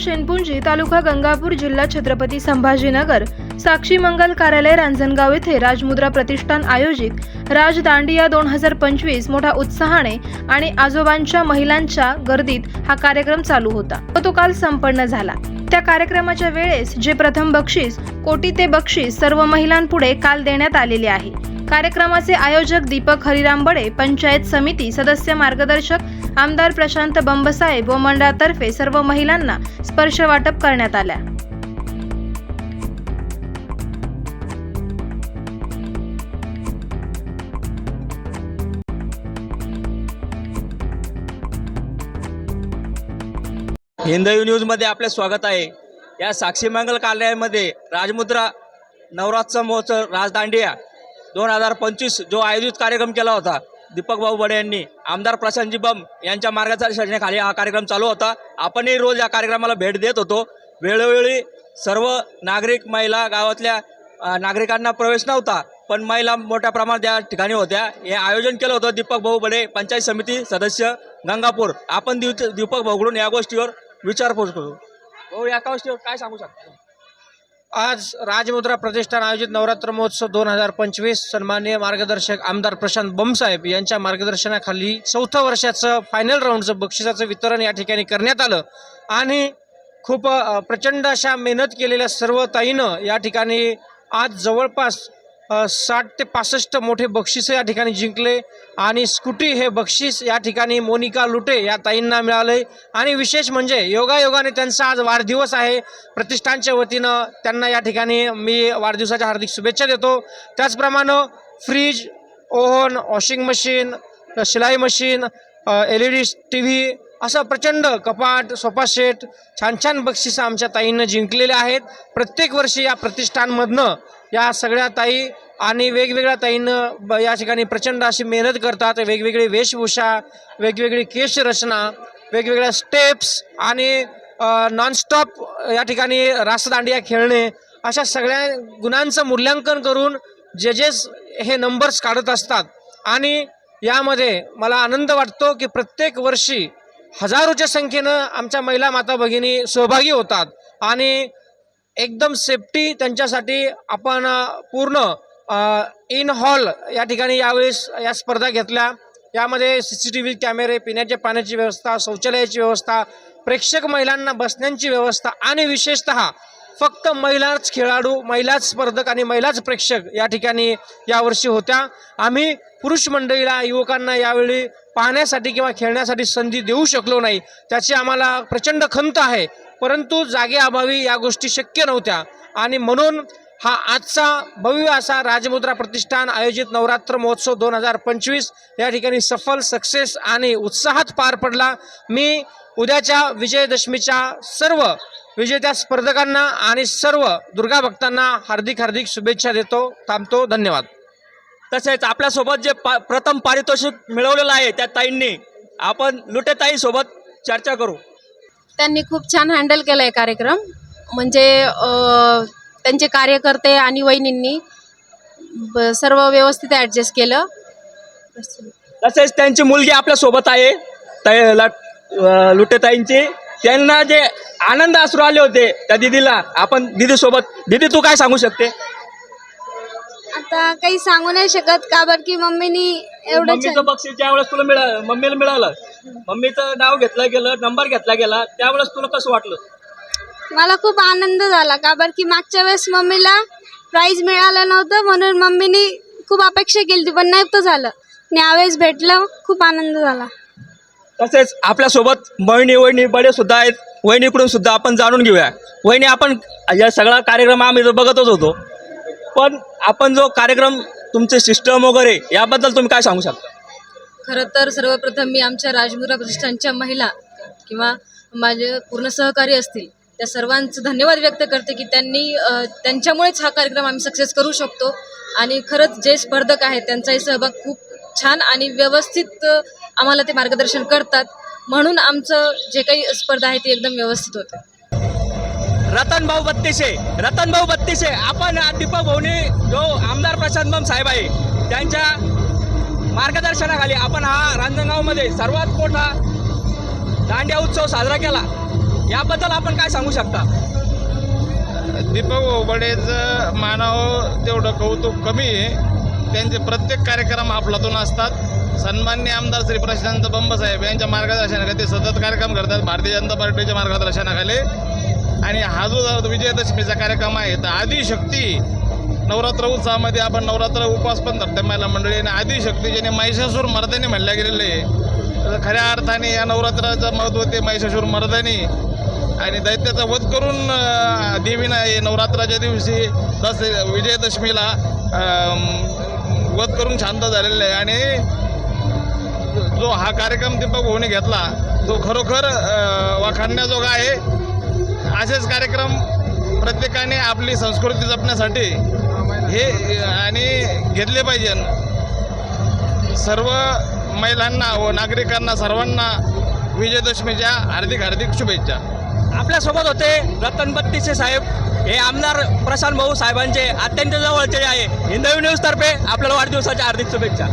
शेनपुंजी तालुका गंगापूर जिल्हा छत्रपती संभाजीनगर साक्षी मंगल कार्यालय रांजणगाव येथे राजमुद्रा प्रतिष्ठान आयोजित राजदांडिया दोन हजार पंचवीस मोठ्या उत्साहाने आणि आजोबांच्या महिलांच्या गर्दीत हा कार्यक्रम चालू होता. व तो काल संपन्न झाला. त्या कार्यक्रमाच्या वेळेस जे प्रथम बक्षीस कोटी ते बक्षीस सर्व महिलांपुढे काल देण्यात आलेले आहे. कार्यक्रमाचे आयोजक दीपक हरिराम बडे पंचायत समिती सदस्य मार्गदर्शक आमदार प्रशांत बंबसाहेब व मंडळातर्फे सर्व महिलांना स्पर्श वाटप करण्यात आल्या हिंदवी न्यूजमध्ये आपले स्वागत आहे. या साक्षी मंगल कार्यालयामध्ये राजमुद्रा नवरात्र महोत्सव राजदांडिया दोन हजार पंचवीस जो आयोजित कार्यक्रम केला होता दीपक भाऊ बडे यांनी आमदार प्रशांतजी बम यांच्या मार्गदर्शनाखाली हा कार्यक्रम चालू होता. आपणही रोज या कार्यक्रमाला भेट देत होतो. वेळोवेळी सर्व नागरिक महिला गावातल्या नागरिकांना प्रवेश नव्हता पण महिला मोठ्या प्रमाणात या ठिकाणी होत्या. हे आयोजन केलं होतं दीपक भाऊ बडे पंचायत समिती सदस्य गंगापूर. आपण दिव दीपक भाऊकडून या गोष्टीवर विचारपूस करू. भाऊ या गोष्टीवर काय सांगू शकतो? आज राजमुद्रा प्रतिष्ठान आयोजित नवरात्र महोत्सव दोन हजार पंचवीस. सन्माननीय मार्गदर्शक आमदार प्रशांत बमसाहेब यांच्या मार्गदर्शनाखाली चौथं वर्षाचं फायनल राऊंडचं बक्षिसाचं वितरण या ठिकाणी करण्यात आलं. आणि खूप प्रचंड अशा मेहनत केलेल्या सर्व ताईनं या ठिकाणी आज जवळपास साठ ते पासष्ट मोठे बक्षिसं या ठिकाणी जिंकले आणि स्कूटी हे बक्षीस या ठिकाणी मोनिका लुटे या ताईंना मिळाले. आणि विशेष म्हणजे योगायोगाने त्यांचा आज वाढदिवस आहे. प्रतिष्ठानच्या वतीनं त्यांना या ठिकाणी मी वाढदिवसाच्या हार्दिक शुभेच्छा देतो. त्याचप्रमाणे फ्रीज ओव्हन वॉशिंग मशीन शिलाई machine L E D T V असं प्रचंड कपाट सोफा सेट छान छान बक्षिसं आमच्या ताईंनं जिंकलेले आहेत. प्रत्येक वर्षी या प्रतिष्ठानमधनं या सगळ्या ताई आणि वेगवेगळ्या ताईंनं ब या ठिकाणी प्रचंड अशी मेहनत करतात. वेगवेगळी वेशभूषा वेगवेगळी केशरचना वेगवेगळ्या स्टेप्स आणि नॉनस्टॉप या ठिकाणी रासदांडिया खेळणे अशा सगळ्या गुणांचं मूल्यांकन करून जजेस हे नंबर्स काढत असतात. आणि यामध्ये मला आनंद वाटतो की प्रत्येक वर्षी हजारोच्या संख्येनं आमच्या महिला माता भगिनी सहभागी होतात आणि एकदम सेफ्टी त्यांच्यासाठी आपण पूर्ण इन हॉल या ठिकाणी यावेळेस या स्पर्धा घेतल्या. यामध्ये सी सी टी व्ही कॅमेरे पिण्याच्या पाण्याची व्यवस्था शौचालयाची व्यवस्था प्रेक्षक महिलांना बसण्याची व्यवस्था आणि विशेषत फक्त महिलाच खेळाडू महिलाच स्पर्धक आणि महिलाच प्रेक्षक या ठिकाणी यावर्षी होत्या. आम्ही पुरुष मंडळीला युवकांना यावेळी पाहण्यासाठी किंवा खेळण्यासाठी संधी देऊ शकलो नाही. त्याची आम्हाला प्रचंड खंत आहे. परंतु जागेअभावी या गोष्टी शक्य नव्हत्या. आणि म्हणून हा आजचा भव्य असा राजमुद्रा प्रतिष्ठान आयोजित नवरात्र महोत्सव दोन हजार पंचवीस या ठिकाणी सफल सक्सेस आणि उत्साहात पार पडला. मी उद्याच्या विजयदशमीच्या सर्व विजेत्या स्पर्धकांना आणि सर्व दुर्गा भक्तांना हार्दिक हार्दिक शुभेच्छा देतो थांबतो धन्यवाद. तसेच आपल्यासोबत जे पा प्रथम पारितोषिक मिळवलेलं आहे त्या ताईंनी आपण लुटेताई सोबत चर्चा करू. त्यांनी खूप छान हँडल केला आहे कार्यक्रम. म्हणजे त्यांचे कार्यकर्ते आणि वहिनींनी सर्व व्यवस्थित ॲडजस्ट केलं. तसेच त्यांची मुलगी आपल्यासोबत आहे ताई ला- अं, लुटेताईंची त्यांना जे आनंद अश्रू आले होते त्या दिदीला आपण दिदी सोबत दिदी तू काय सांगू शकते? आता काही सांगू नाही शकत का बरं की मम्मीनी एवढं मम्मीचं बक्षीस ज्यावेळेस तुला मिळा मम्मीला मिळालं मम्मीचं नाव घेतलं गेलं नंबर घेतला गेला त्यावेळेस तुला कसं वाटलं? मला खूप आनंद झाला का बरं की मागच्या वेळेस मम्मीला प्राईज मिळालं नव्हतं म्हणून मम्मीनी खूप अपेक्षा केली होती पण नव्हतं झालं. आणि यावेळेस भेटलं खूप आनंद झाला. तसेच आपल्यासोबत बहिणी वहिनी बडे सुद्धा आहेत. वहिनीकडून सुद्धा आपण जाणून घेऊया. वहिनी आपण या सगळा कार्यक्रम आम्ही जो बघतच होतो. पण आपण जो कार्यक्रम तुमचे सिस्टम वगैरे याबद्दल तुम्ही काय सांगू शकता? खरं तर सर्वप्रथम मी आमच्या राजमुद्रा प्रतिष्ठानच्या महिला किंवा माझे पूर्ण सहकारी असतील त्या सर्वांचं धन्यवाद व्यक्त करते की त्यांनी त्यांच्यामुळेच हा कार्यक्रम आम्ही सक्सेस करू शकतो. आणि खरंच जे स्पर्धक आहेत त्यांचाही सहभाग खूप छान आणि व्यवस्थित आम्हाला ते मार्गदर्शन करतात. म्हणून आमचं जे काही स्पर्धा आहे ती एकदम व्यवस्थित होते. रतन भाऊ बत्तीसे रतन भाऊ बत्तीसे आपण दीपक भाऊने जो आमदार प्रशांत बम साहेब आहे त्यांच्या मार्गदर्शनाखाली आपण हा रांजणगावमध्ये सर्वात मोठा दांडिया उत्सव साजरा केला. याबद्दल आपण काय सांगू शकता? दीपक ओबडेचं मानावं तेवढं कौतुक कमी आहे. त्यांचे प्रत्येक कार्यक्रम आपलातून असतात. सन्मान्य आमदार श्री प्रशांत बंबसाहेब यांच्या मार्गदर्शनाखाली ते सतत कार्यक्रम करतात. भारतीय जनता पार्टीच्या मार्गदर्शनाखाली. आणि हा जो विजयादशमीचा कार्यक्रम आहे तर आदिशक्ती नवरात्र उत्सवामध्ये आपण नवरात्र उपवास पण धरते महिला मंडळी. आणि आदिशक्ती ज्याने महिषासूर मर्दानी म्हणल्या गेलेलं आहे. तर खऱ्या अर्थाने या नवरात्राचं महत्त्व ते महिषासूर मर्दानी आणि दैत्याचा वध करून देवीनं नवरात्राच्या दिवशी दस विजयदशमीला वध करून शांत झालेलं आहे. आणि जो हा कार्यक्रम दीपक भाऊने घेतला तो खरोखर वाखाणण्याजोगा आहे. असेच कार्यक्रम प्रत्येकाने आपली संस्कृती जपण्यासाठी हे आणि घेतले पाहिजे. सर्व महिलांना व नागरिकांना सर्वांना विजयदशमीच्या हार्दिक हार्दिक शुभेच्छा. आपल्यासोबत होते रतन बत्तीसे साहेब. हे आमदार प्रशांत भाऊ साहेबांचे अत्यंत जवळचे आहे. हिंदवी न्यूज तर्फे आपल्याला वाढदिवसाच्या हार्दिक शुभेच्छा.